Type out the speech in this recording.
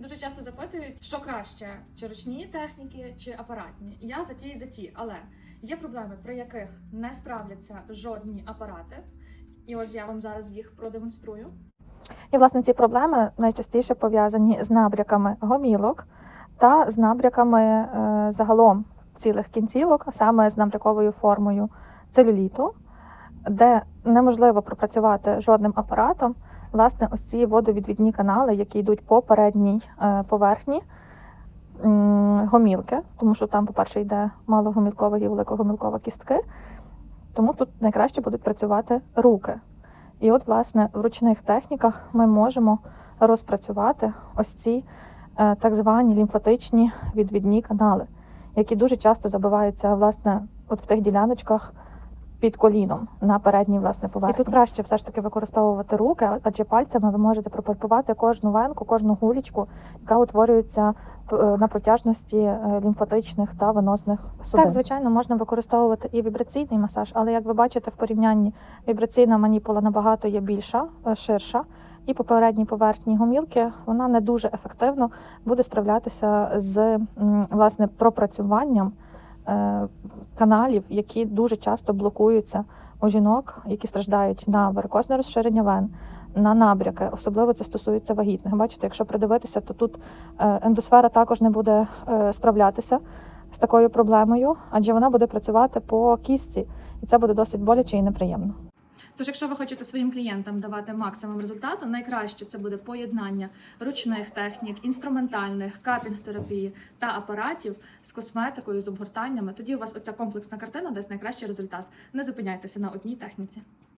Дуже часто запитують, що краще, чи ручні техніки, чи апаратні. Я за ті і за ті, але є проблеми, при яких не справляться жодні апарати. І ось я вам зараз їх продемонструю. І власне ці проблеми найчастіше пов'язані з набряками гомілок та з набряками е, загалом цілих кінцівок, саме з набряковою формою целюліту, де неможливо пропрацювати жодним апаратом. Власне, ось ці водовідвідні канали, які йдуть по передній е, поверхні гомілки, тому що там, по-перше, йде малогомілкова і великогомілкова кістки, тому тут найкраще будуть працювати руки. І от, власне, в ручних техніках ми можемо розпрацювати ось ці е, так звані лімфатичні відвідні канали, які дуже часто забиваються власне от в тих діляночках під коліном на передній власне поверхні. І тут краще все ж таки використовувати руки, адже пальцями ви можете пропальпувати кожну венку, кожну гулічку, яка утворюється е, на протяжності е, лімфатичних та венозних судин. Так, звичайно, можна використовувати і вібраційний масаж, але як ви бачите, в порівнянні вібраційна маніпула набагато є більша, е, ширша. І по передній поверхні гомілки вона не дуже ефективно буде справлятися з власне пропрацюванням каналів, які дуже часто блокуються у жінок, які страждають на варикозне розширення вен, на набряки. Особливо це стосується вагітних. Бачите, якщо придивитися, то тут е, ендосфера також не буде е, справлятися з такою проблемою, адже вона буде працювати по кістці, і це буде досить боляче і неприємно. Тож, якщо ви хочете своїм клієнтам давати максимум результату, найкраще це буде поєднання ручних технік, інструментальних, капінг-терапії та апаратів з косметикою, з обгортаннями. Тоді у вас оця комплексна картина дасть найкращий результат. Не зупиняйтеся на одній техніці.